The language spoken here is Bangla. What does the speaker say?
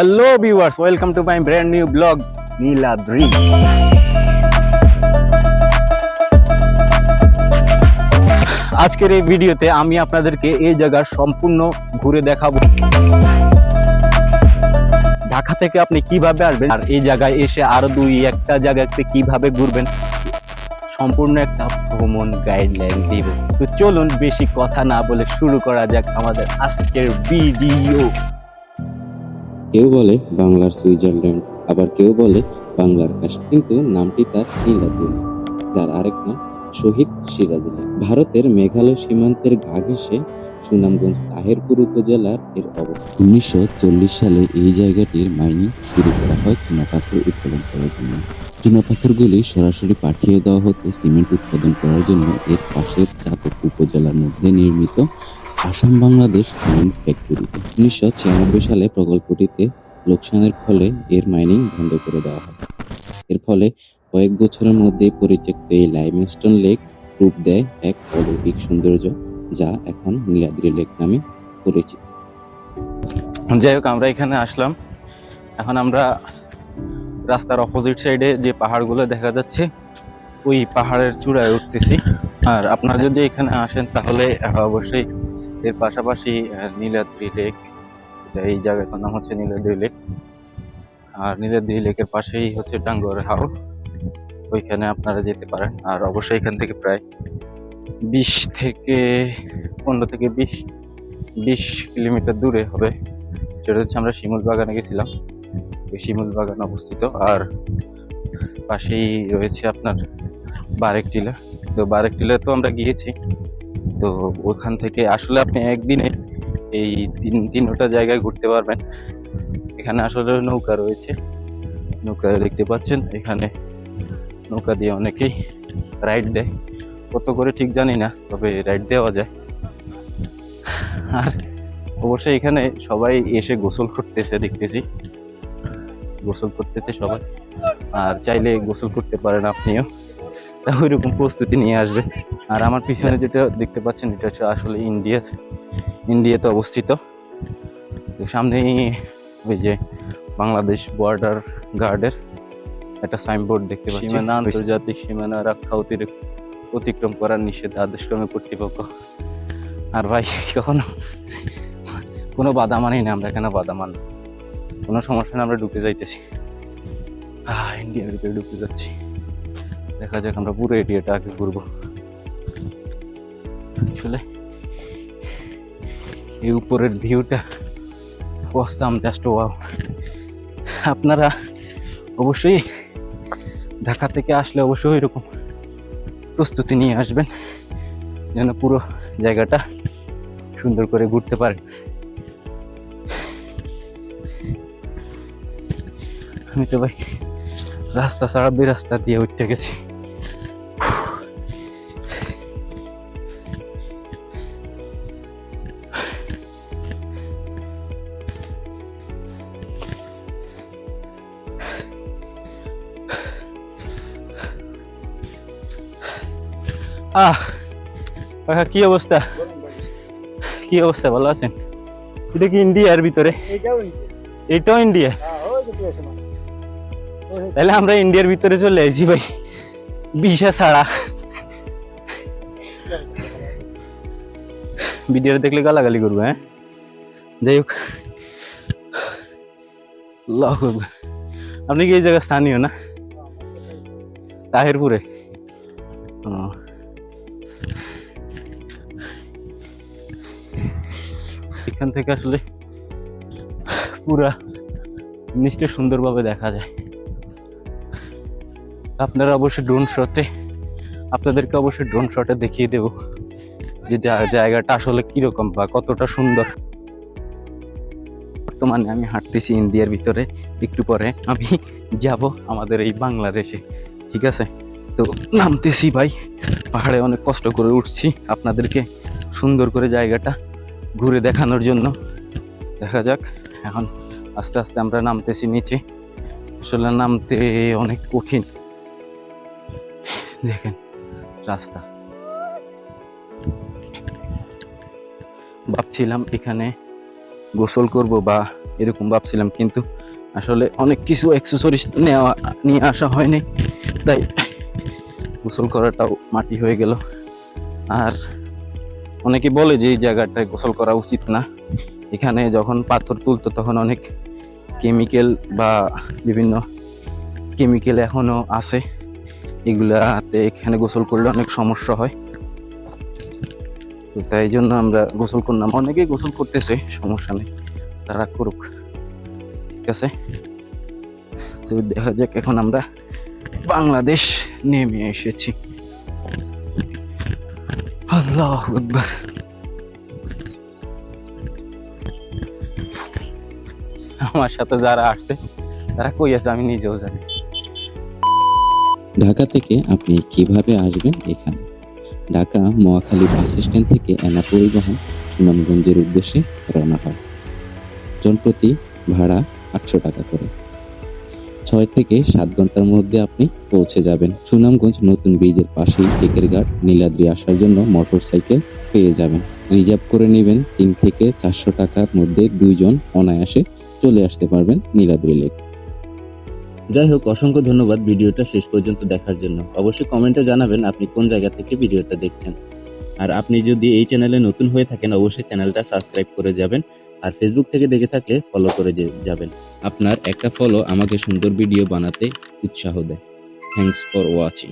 Hello viewers welcome to my brand new blog Niladri আজকের এই ভিডিওতে আমি আপনাদেরকে এই জায়গার সম্পূর্ণ ঘুরে দেখাবো। ঢাকা থেকে আপনি কীভাবে আসবেন আর এই জায়গায় এসে আরও দুই একটা জায়গাতে কীভাবে ঘুরবেন, সম্পূর্ণ একটা ভ্রমণ গাইডলাইন দিব। তো চলুন বেশি কথা না বলে শুরু করা যাক আমাদের আজকের ভিডিও। কেউ বলে বাংলার সুইজারল্যান্ড আবার কেউ বলে বাংলার কাশ্মীর কিন্তু নামটি তার নীলাদ্রি না, যার আরেক নাম শহীদ সিরাজুল্লাহ। ভারতের মেঘালয় সীমান্তের ঘা ঘেঁষে সুনামগঞ্জ তাহেরপুর উপজেলার এর অবস্থান উনিশশো চল্লিশ সালে এই জায়গাটির মাইনিং শুরু করা হয় চুনাপাথর উৎপাদন করার জন্য। চুনাপাথরগুলি সরাসরি পাঠিয়ে দেওয়া হতো সিমেন্ট উৎপাদন করার জন্য এর পাশের চাতক উপজেলার মধ্যে নির্মিত আসাম বাংলাদেশ সিমেন্ট ফ্যাক্টরিতে। উনিশশো ছিয়ানব্বই সালে প্রকল্পটিতে লোকসানের ফলে এর মাইনিং বন্ধ করে দেওয়া হয়। এর ফলে কয়েক বছরের মধ্যে পরিত্যক্ত এই লাইমস্টোন লেক রূপ দেয় এক অলৌকিক সৌন্দর্য যা এখন নীলাদ্রি লেক নামে পরিচিত। যাই হোক, আমরা এখানে আসলাম। এখন আমরা রাস্তার অপোজিট সাইডে যে পাহাড়গুলো দেখা যাচ্ছে, ওই পাহাড়ের চূড়ায় উঠতেছি। আর আপনারা যদি এখানে আসেন, তাহলে অবশ্যই এর পাশাপাশি নীলাদ্রি লেক এই জায়গাটার নাম হচ্ছে নীলাদ্রি লেক। আর নীলাদ্রি লেকের পাশেই হচ্ছে ডাঙ্গর হাও ওইখানে আপনারা যেতে পারেন। আর অবশ্যই এখান থেকে প্রায় বিশ থেকে পনেরো থেকে বিশ বিশ কিলোমিটার দূরে হবে। সেটা হচ্ছে আমরা শিমুল বাগানে গেছিলাম। ওই শিমুল বাগান অবস্থিত। আর পাশেই রয়েছে আপনার বারেক টিলা। তো বারেক টিলা তো আমরা গিয়েছি। তো ওখান থেকে আসলে আপনি একদিনে এই তিন, তিনটা জায়গায় ঘুরতে পারবেন। এখানে আসলে নৌকা রয়েছে। নৌকা দেখতে পাচ্ছেন, এখানে নৌকা দিয়ে অনেকেই রাইড দেয়। কত করে ঠিক জানি না, তবে রাইড দেওয়া যায়। আর অবশ্যই এখানে সবাই এসে গোসল করতেছে, দেখতেছি। গোসল করতেছে সবাই। আর চাইলে গোসল করতে পারেন আপনিও। তা ওইরকম প্রস্তুতি নিয়ে আসবে। আর আমার পিছনে যেটা দেখতে পাচ্ছেন এটা হচ্ছে আসলে ইন্ডিয়া। ইন্ডিয়াতে অবস্থিত। সামনেই ওই যে বাংলাদেশ বর্ডার গার্ডের একটা সাইনবোর্ড দেখতে পাচ্ছি। সীমানা আন্তর্জাতিক সীমানা রক্ষা অতিরিক্ত অতিক্রম করার নিষেধ আদেশক্রমে কর্তৃপক্ষ। আর ভাই কখনো কোনো বাধা মানি না আমরা এখানে বাধা মান কোনো সমস্যা না আমরা ঢুকে যাইতেছি। ইন্ডিয়ার ভিতরে ঢুকে যাচ্ছি। দেখা যাক আমরা পুরো এরিয়াটা আগে ঘুরবো। আসলে এই উপরের ভিউটা অসাম জাস্ট ওয়াও আপনারা অবশ্যই ঢাকা থেকে আসলে অবশ্যই এরকম প্রস্তুতি নিয়ে আসবেন, যেন পুরো জায়গাটা সুন্দর করে ঘুরতে পারেন। আমি তো ভাই রাস্তা ছাড়া রাস্তা দিয়ে উঠতে গেছি। আহ কাকা, কি অবস্থা? কি অবস্থা ভালো আছেন? এটা কি ইন্ডিয়ার ভিতরে? এটাও ইন্ডিয়া? হ্যাঁ আসে তাহলে আমরা ইন্ডিয়ার ভিতরে চলে আইছি ভাই। ভিসা ছাড়া। ভিডিও দেখলে গালাগালি করব হ্যাঁ? যাই হোক। আপনি কি এই জায়গায় স্থানীয় না? তাহেরপুরে? এখান থেকে আসলে পুরা জিনিসটা সুন্দরভাবে দেখা যায়। আপনারা অবশ্যই ড্রোন শটে আপনাদেরকে অবশ্যই ড্রোন শটে দেখিয়ে দেব যে জায়গাটা আসলে কীরকম বা কতটা সুন্দর। বর্তমানে আমি হাঁটতেছি ইন্ডিয়ার ভিতরে, একটু পরে আমি যাব আমাদের এই বাংলাদেশে, ঠিক আছে? তো নামতেছি ভাই, পাহাড়ে অনেক কষ্ট করে উঠছি, আপনাদেরকে সুন্দর করে জায়গাটা ঘুরে দেখানোর জন্য। দেখা যাক, এখন আস্তে আস্তে আমরা নামতেছি নিচে। আসলে নামতে অনেক কঠিন। দেখেন, রাস্তা। ভাবছিলাম এখানে গোসল করব বা এরকম ভাবছিলাম, কিন্তু আসলে অনেক কিছু অ্যাক্সেসরিজ নেওয়া, নিয়ে আসা হয়নি। তাই গোসল করাটাও মাটি হয়ে গেল। আর অনেকে বলে যে এই জায়গাটায় গোসল করা উচিত না। এখানে যখন পাথর তুলতো তখন অনেক কেমিক্যাল বা বিভিন্ন কেমিক্যাল এখনও আছে। এগুলাতে এখানে গোসল করলে অনেক সমস্যা হয়। তাই জন্য আমরা গোসল করলাম। অনেকেই গোসল করতেছে, সমস্যা নেই। তারা করুক। ঠিক আছে? তো দেখা যাক, এখন আমরা বাংলাদেশ নেমে এসেছি। আল্লাহ আকবার। আমার সাথে যারা আসছে, তারা কই আছে আমি নিজেও জানি। ঢাকা থেকে আপনি কীভাবে আসবেন এখানে? ঢাকা মহাখালী বাস স্ট্যান্ড থেকে এনা পরিবহন সুনামগঞ্জের উদ্দেশ্যে রওনা হয়। জনপ্রতি ভাড়া আটশো টাকা করে। ছয় থেকে সাত ঘণ্টার মধ্যে আপনি পৌঁছে যাবেন। সুনামগঞ্জ নতুন ব্রিজের পাশেই টেকেরঘাট নীলাদ্রি আসার জন্য মোটর সাইকেল পেয়ে যাবেন। রিজার্ভ করে নেবেন তিন থেকে চারশো টাকার মধ্যে দুইজন অনায়াসে চলে আসতে পারবেন নীলাদ্রি লেক। যাই হোক, অসংখ্য ধন্যবাদ ভিডিওটা শেষ পর্যন্ত দেখার জন্য। অবশ্যই কমেন্টে জানাবেন আপনি কোন জায়গা থেকে ভিডিওটা দেখছেন। আর আপনি যদি এই চ্যানেলে নতুন হয়ে থাকেন, অবশ্যই চ্যানেলটা সাবস্ক্রাইব করে যাবেন। আর ফেসবুক থেকে দেখে থাকলে ফলো করে যাবেন। আপনার একটা ফলো আমাকে সুন্দর ভিডিও বানাতে উৎসাহ দেয়। Thanks for watching